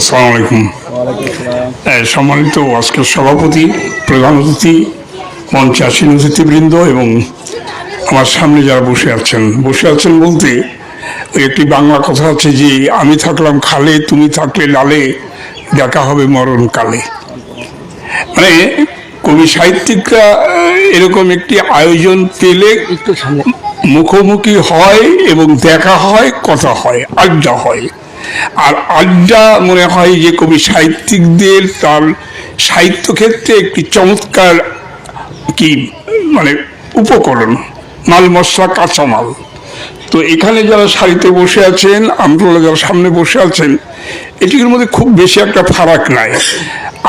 আসসালামু আলাইকুম। সম্মানিত আজকের সভাপতি প্রধান অতিথি মঞ্চে আসীন অতিথিবৃন্দ এবং আমার সামনে যারা বসে আছেন। বসে আছেন বলতে একটি বাংলা কথা আছে যে আমি থাকলাম খালে তুমি থাকলে লালে দেখা হবে মরণ কালে। মানে কবি সাহিত্যিকরা এরকম একটি আয়োজন পেলে মুখোমুখি হয় এবং দেখা হয় কথা হয় আড্ডা হয়। আর আড্ডা মনে হয় যে কবি সাহিত্যিকদের তার সাহিত্য ক্ষেত্রে একটি চমৎকার কি মানে উপকরণ মাল মশলা কাঁচামাল। তো এখানে যারা সারিতে বসে আছেন আমতলা যারা সামনে বসে আছেন, এটির মধ্যে খুব বেশি একটা ফারাক নাই।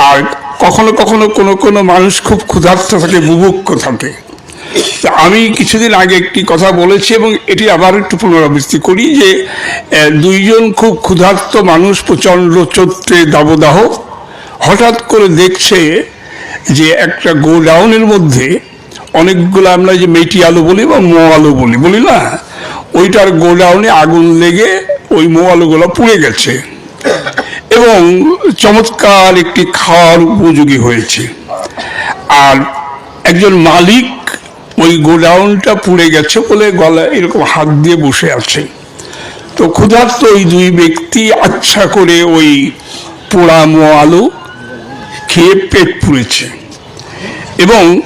আর কখনো কখনো কোনো কোনো মানুষ খুব ক্ষুধার্ত থাকে বুভুক্ষ থাকে। আমি কিছুদিন আগে একটি কথা বলেছি এবং এটি আবার একটু পুনরাবৃত্তি করি যে দুইজন খুব ক্ষুধার্ত মানুষ, প্রচণ্ড চৈত্রে দাবদাহ, হঠাৎ করে দেখছে যে একটা গোডাউনের মধ্যে অনেকগুলো আমরা যে মেটি আলু বলি বা মো আলু বলি বলি না? ওইটার গোডাউনে আগুন লেগে ওই মো আলুগুলো পুড়ে গেছে এবং চমৎকার একটি খাওয়ার উপযোগী হয়েছে। আর একজন মালিক ওই গোডাউনটা পুড়ে গেছে বলে গলা এরকম হাত দিয়ে বসে আছে। তো ক্ষুধার্ত ওই দুই ব্যক্তি আচ্ছা করে ওই পোড়া মো আলু খেয়ে পেট পুড়েছে। এবং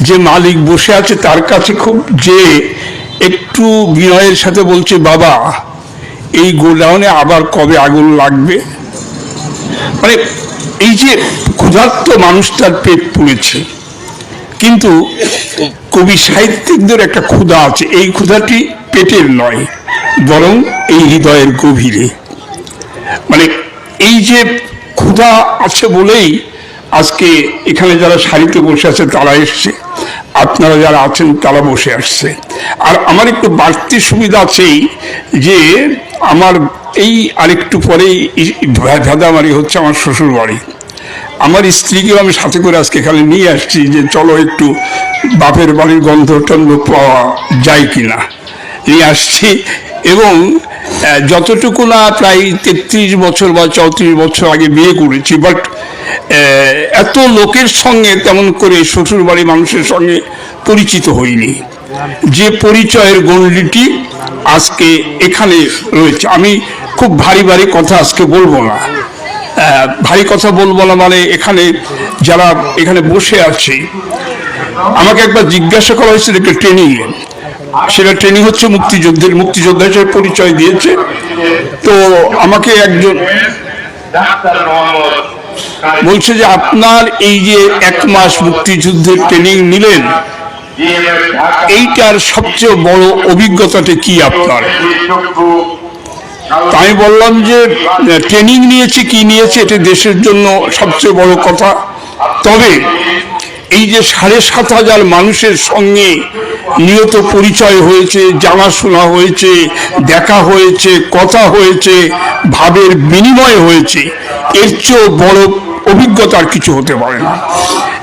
যে মালিক বসে আছে তার কাছে খুব যে একটু বিনয়ের সাথে বলছে, বাবা, এই গোডাউনে আবার কবে আগুন লাগবে? মানে এই যে ক্ষুধার্ত মানুষটার পেট পুড়েছে। কিন্তু কবি সাহিত্যিকদের একটা ক্ষুধা আছে। এই ক্ষুধাটি পেটের নয়, বরং এই হৃদয়ের গভীরে। মানে এই যে ক্ষুধা আছে বলেই আজকে এখানে যারা সারিতে বসে আছে, তারা এসছে। আপনারা যারা আছেন, তারা বসে আসছে। আর আমার একটু বাড়তি সুবিধা আছেই যে আমার এই আরেকটু পরেই ভেদামারি হচ্ছে আমার শ্বশুর বাড়ি আমার স্ত্রীকেও আমি সাথে করে আজকে এখানে নিয়ে আসছি যে চলো একটু বাপের বাড়ির গন্ধ টন্ধ পাওয়া যায় কি না নিয়ে আসছি এবং যতটুকু না প্রায় তেত্রিশ বছর বা চৌত্রিশ বছর আগে বিয়ে করেছি বাট এত লোকের সঙ্গে তেমন করে শ্বশুর বাড়ি মানুষের সঙ্গে পরিচিত হইনি। যে পরিচয়ের গণ্ডিটি আজকে এখানে রয়েছে। আমি খুব ভারী ভারী কথা আজকে বলব না। ভারী কথা বলব না মানে এখানে যারা এখানে বসে আছে, আমাকে একবার জিজ্ঞাসা করা হয়েছিল একটা ট্রেনিং সেটা ট্রেনিং হচ্ছে মুক্তিযুদ্ধের মুক্তিযোদ্ধা হিসেবে পরিচয় দিয়েছে। তো আমাকে একজন বলছে যে আপনার এই যে এক মাস মুক্তিযুদ্ধের ট্রেনিং নিলেন, এইটার সবচেয়ে বড় অভিজ্ঞতাটা কি আপনার? আমি বললাম যে ট্রেনিং নিয়েছে, কি নিয়েছে, এটা দেশের জন্য সবচেয়ে বড় কথা। তবে এই যে সাড়ে সাত হাজার মানুষের সঙ্গে নিয়ত পরিচয় হয়েছে, জানাশোনা হয়েছে, দেখা হয়েছে, কথা হয়েছে, ভাবের বিনিময় হয়েছে, এর চেয়েও বড় অভিজ্ঞতার কিছু হতে পারে না।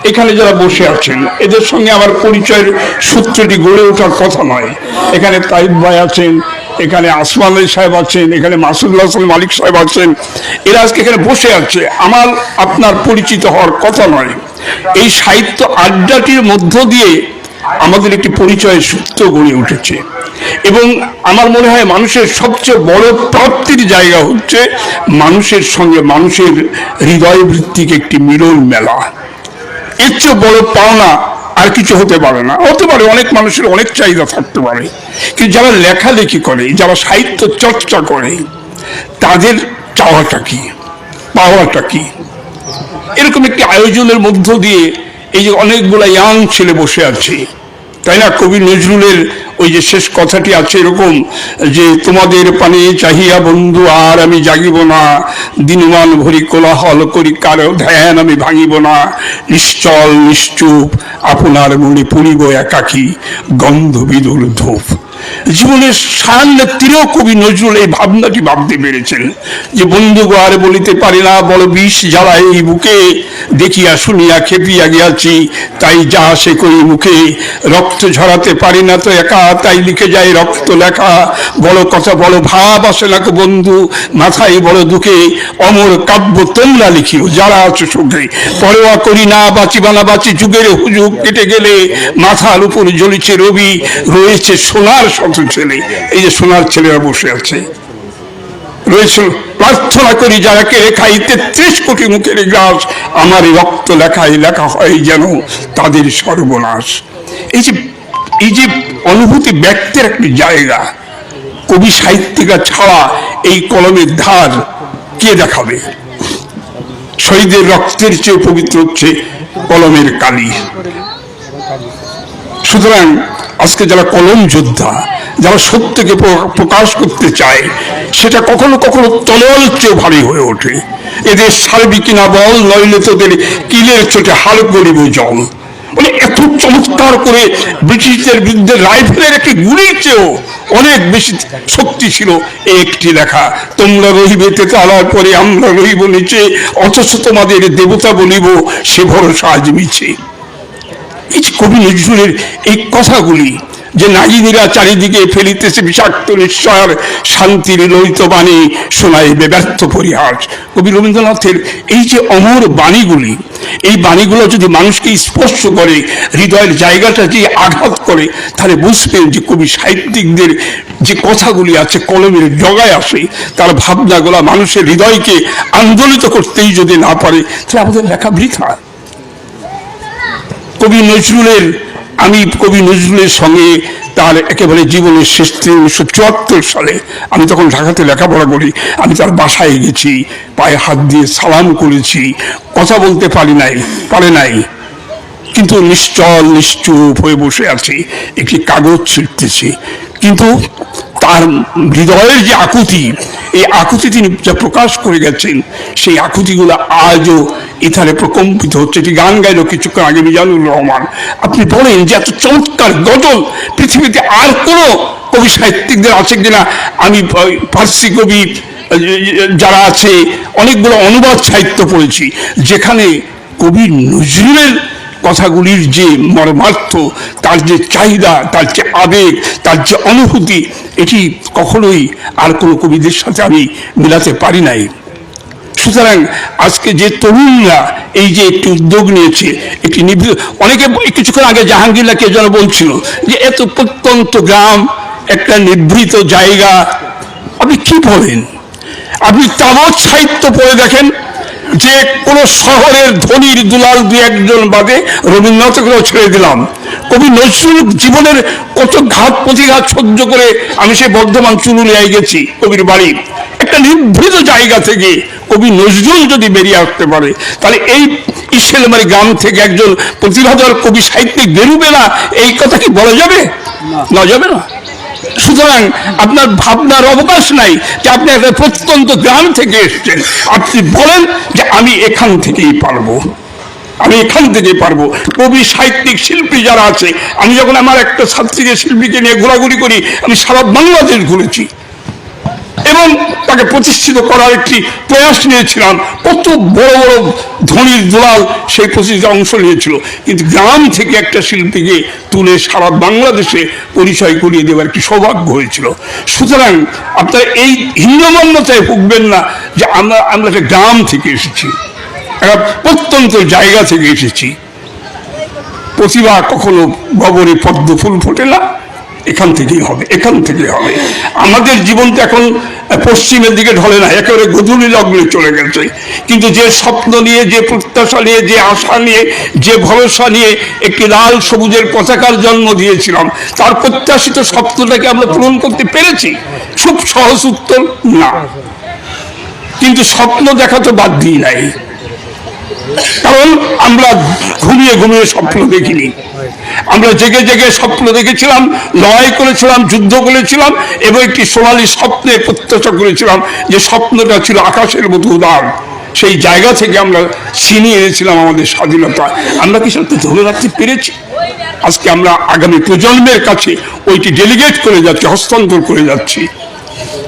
এখানে যারা বসে আছেন, এদের সঙ্গে আমার পরিচয়ের সূত্রটি গড়ে ওঠার কথা নয়। এখানে তাইব ভাই আছেন এখানে আসমান আলী সাহেব আছেন, এখানে মাসুদুল্লাহ মালিক সাহেব আছেন। এরা আজকে এখানে বসে আছে। আমার, আপনার পরিচিত হওয়ার কথা নয়। এই সাহিত্য আড্ডাটির মধ্য দিয়ে আমাদের একটি পরিচয়ের সূত্র গড়ে উঠেছে। এবং আমার মনে হয় মানুষের সবচেয়ে বড় প্রাপ্তির জায়গা হচ্ছে মানুষের সঙ্গে মানুষের হৃদয় ভিত্তিক একটি মিলন মেলা। এর চেয়ে বড় পাওনা আর কিছু হতে পারে না। হতে পারে অনেক মানুষের অনেক চাহিদা থাকতে পারে। কিন্তু যারা লেখালেখি করে, যারা সাহিত্য চর্চা করে, তাদের চাওয়াটা কি? পাওয়াটা কি? এরকম একটি আয়োজনের মধ্য দিয়ে এই যে অনেকগুলো ইয়াং ছেলে বসে আছে, তাই না? কবি নজরুলের ওই যে শেষ কথাটি আছে এরকম যে, তোমাদের পানে চাহিয়া বন্ধু, আর আমি জাগিব না। দিনমান ভরি কোলাহল করি, কারও ধ্যান আমি ভাঙিব না। নিশ্চল, নিশ্চুপ, আপনার মনে পুরিব একাকি। গন্ধ বিদুল ধূপ। জীবনের সায়ান্নেত্রীও কবি নজরুল এই ভাবনাটি ভাবতে পেরেছেন। যে বন্ধু আর বলিতে পারি না, বড় বিষ জ্বালা এই বুকে, দেখিয়া শুনিয়া খেপিয়া গিয়াছি, তাই যা সে কই মুখে, রক্ত ঝরাতে পারি না তো একা, তাই লিখে যায় রক্ত লেখা। বড় কথা, বড় ভাব আসে না বন্ধু, মাথায় বড় দুঃখে, অমর কাব্য তোমরা লিখিও, যারা আছো সুখে। পরোয়া করি না, বাঁচিবা না, বাঁচি যুগের হুজুগ কেটে গেলে, মাথার উপর জ্বলিছে রবি, রয়েছে সোনার শত ছেলে, এই যে সোনার ছেলেরা বসে আছে। রয়েছে প্রার্থনা করি যারা কে লেখাই তেত্রিশ কোটি মুখের গ্রাস আমার এই রক্ত লেখায় লেখা হয় যেন তাদের সর্বনাশ। এই যে এই যে অনুভূতি ব্যক্তের একটি জায়গা, কবি সাহিত্যিকা ছাড়া এই কলমের ধার কে দেখাবে? শহীদের রক্তের চেয়ে পবিত্র হচ্ছে কলমের কালি। সুতরাং আজকে যারা কলম যোদ্ধা যারা সত্যকে প্রকাশ করতে চায়, সেটা কখনো কখনো তলোয়াল চেয়ে ভারী হয়ে ওঠে। এদের সারবি কিনা বল, নইলে তোদের কিলের চোটে হাল করিব জল। মানে এত চমৎকার করে ব্রিটিশদের বিরুদ্ধে রাইফেলের একটি গুলির চেয়েও অনেক বেশি শক্তি ছিল একটি লেখা। তোমরা রহিবে তেতালার পরে আমরা রহিব নিচে, অথচ তোমাদের দেবতা বলিব, সে ভরসা আজ মিছে। কবি নজরুলের এই কথাগুলি যে নাগিনীরা চারিদিকে ফেলিতেছে বিষাক্ত নিশ্চয়ের শান্তির ললিত বাণী শোনাইবে, ব্যর্থ পরিহাস। কবি রবীন্দ্রনাথের এই যে অমর বাণীগুলি, এই বাণীগুলো যদি মানুষকে স্পর্শ করে, হৃদয়ের জায়গাটা যে আঘাত করে, তাহলে বুঝবেন যে কবি সাহিত্যিকদের যে কথাগুলি আছে, কলমের জগায় আসে, তার ভাবনাগুলা মানুষের হৃদয়কে আন্দোলিত করতেই যদি না পারে, তাহলে আমাদের লেখা বৃথা। কবি নজরুলের আমি কবি নজরুলের সঙ্গে তার একেবারে জীবনের শেষ দিন উনিশশো চুয়াত্তর সালে আমি তখন ঢাকাতে লেখাপড়া করি, আমি তার বাসায় গেছি, পায়ে হাত দিয়ে সালাম করেছি, কথা বলতে পারি নাই, পারে নাই, কিন্তু নিশ্চল, নিশ্চুপ হয়ে বসে আছি, একটি কাগজ ছিটতেছি, কিন্তু তার হৃদয়ের যে আকুতি, এই আকুতি তিনি যা প্রকাশ করে গেছেন, সেই আকুতিগুলো আজও ইথারে প্রকম্পিত হচ্ছে এটি গান গাইল কিছুক্ষণ আগে মিজানুর রহমান। আপনি বলেন যে এত চমৎকার গজল, পৃথিবীতে আর কোনো কবি সাহিত্যিকদের আছে কিনা? আমি ফার্সি কবি যারা আছে, অনেকগুলো অনুবাদ সাহিত্য পড়েছি, যেখানে কবি নজরুলের কথাগুলির যে মর্মার্থ, তার যে চাহিদা, তার যে আবেগ, তার যে অনুভূতি, এটি কখনোই আর কোনো কবিদের সাথে আমি মিলাতে পারি নাই। সুতরাং আজকে যে তরুণরা এই যে একটি উদ্যোগ নিয়েছে, একটি নিভৃত অনেকে কিছুক্ষণ আগে জাহাঙ্গীররা কে যেন বলছিল যে এত প্রত্যন্ত গ্রাম, একটা নিভৃত জায়গা, আপনি কি বলেন? আপনি তাবৎ সাহিত্য পড়ে দেখেন যে কোন শহরের ধনির দুলাল দু একজন বাদে রবীন্দ্রনাথকেও ছেড়ে দিলাম। কবি নজরুল জীবনের কত ঘাত প্রতিঘাত সহ্য করে আমি সেই বর্ধমান চুরুলিয়ায় গেছি কবির বাড়ি। একটা নিভৃত জায়গা থেকে কবি নজরুল যদি বেরিয়ে আসতে পারে তাহলে এই ইসেলমারি গ্রাম থেকে একজন প্রতিভাধর কবি সাহিত্যিক বেরুবে না এই কথা কি বলা যাবে? না। যাবে না? সুতরাং আপনার ভাবনার অবকাশ নাই যে আপনি একটা প্রত্যন্ত গ্রাম থেকে এসেছেন। আপনি বলেন যে আমি এখান থেকেই পারব। আমি এখান থেকে পারব। কবি সাহিত্যিক শিল্পী যারা আছে আমি যখন আমার একটা ছাত্রীকে শিল্পীকে নিয়ে ঘোরাঘুরি করি আমি সারা বাংলাদেশ ঘুরেছি। এবং তাকে প্রতিষ্ঠিত করার একটি প্রয়াস নিয়েছিলাম। কত বড় বড় ধনির দোলাল সেই প্রতিষ্ঠা অংশ নিয়েছিল। কিন্তু গ্রাম থেকে একটা শিল্পীকে তুলে সারা বাংলাদেশে পরিচয় করিয়ে দেওয়ার একটি সৌভাগ্য হয়েছিল। সুতরাং আপনারা এই হীনমন্যতায় ভুগবেন না যে আমরা আমরা একটা গ্রাম থেকে এসেছি, একটা প্রত্যন্ত জায়গা থেকে এসেছি। প্রতিভা কখনো গবরে পদ্ম ফুল ফোটে না। এখান থেকেই হবে, এখান থেকেই হবে। আমাদের জীবন তো এখন পশ্চিমের দিকে ঢলে না, একেবারে গধূলি লগ্নে চলে গেছে। কিন্তু যে স্বপ্ন নিয়ে, যে প্রত্যাশা নিয়ে, যে আশা নিয়ে, যে ভরসা নিয়ে একটি লাল সবুজের পতাকার জন্ম দিয়েছিলাম, তার প্রত্যাশিত স্বপ্নটাকে আমরা পূরণ করতে পেরেছি? খুব সহজ উত্তর, না। কিন্তু স্বপ্ন দেখা তো বাদ দিই নাই। কারণ আমরা ঘুমিয়ে ঘুমিয়ে স্বপ্ন দেখিনি। আমরা জেগে জেগে স্বপ্ন দেখেছিলাম, লড়াই করেছিলাম, যুদ্ধ করেছিলাম এবং একটি সোনালী স্বপ্নে প্রত্যাশা করেছিলাম যে স্বপ্নটা ছিল আকাশের মতো উদার। সেই জায়গা থেকে আমরা ছিনিয়ে এনেছিলাম আমাদের স্বাধীনতা। আমরা কি ধরে রাখতে পেরেছি? আজকে আমরা আগামী প্রজন্মের কাছে ওইটি ডেলিগেট করে যাচ্ছি, হস্তান্তর করে যাচ্ছি।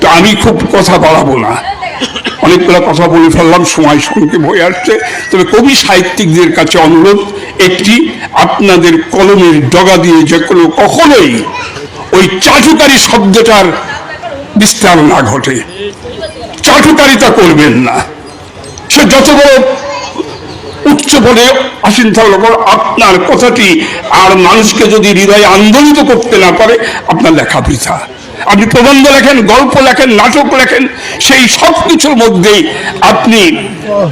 তো আমি খুব কথা বাড়াবো না। অনেকগুলো কথা বলে ফেললাম, সময় সংক্ষেপ হয়ে আসছে। তবে কবি সাহিত্যিকদের কাছে অনুরোধ, একটি আপনাদের কলমের ডগা দিয়ে যে কোনো কখনোই ওই চাটুকারী শব্দটার বিস্তার না ঘটে। চাটুকারিতা করবেন না। সে যত বড় উচ্চ পদে আসীন থাকলে আপনার কথাটি আর মানুষকে যদি হৃদয়ে আন্দোলিত করতে না পারে, আপনার লেখা বৃথা। আপনি প্রবন্ধ লেখেন, গল্প লেখেন, নাটক লেখেন, সেই সব কিছুর মধ্যেই আপনি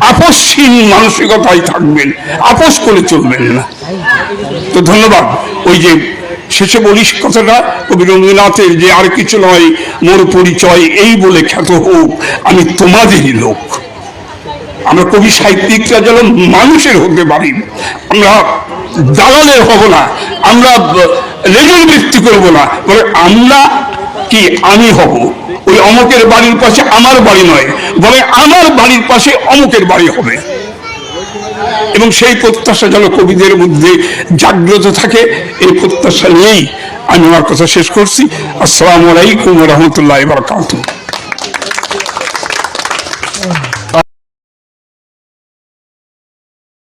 আপসহীন মানসিকতায় থাকবেন, আপোষ করে চলবেন না। তো ধন্যবাদ। ওই যে শেষে বলিস কথাটা, কবি রবীন্দ্রনাথের যে আর কিছু নয় মোর পরিচয়, এই বলে খ্যাত হোক, আমি তোমাদেরই লোক। আমরা কবি সাহিত্যিকরা যেন মানুষের হতে পারি, আমরা দালালের হব না, আমরা লেজুর বৃত্তি করব না, বলে আমরা কি আমি হব? ওই অমকের বাড়ির পাশে আমার বাড়ি নয়, বলে আমার বাড়ির পাশে অমকের বাড়ি হবে। এবং সেই প্রত্যাশা যেন কবিদের মধ্যে জাগ্রত থাকে, এই প্রত্যাশা নিয়েই আমি আমার কথা শেষ করছি। আসসালামু আলাইকুম রহমতুল্লাহ বারকাতুহ।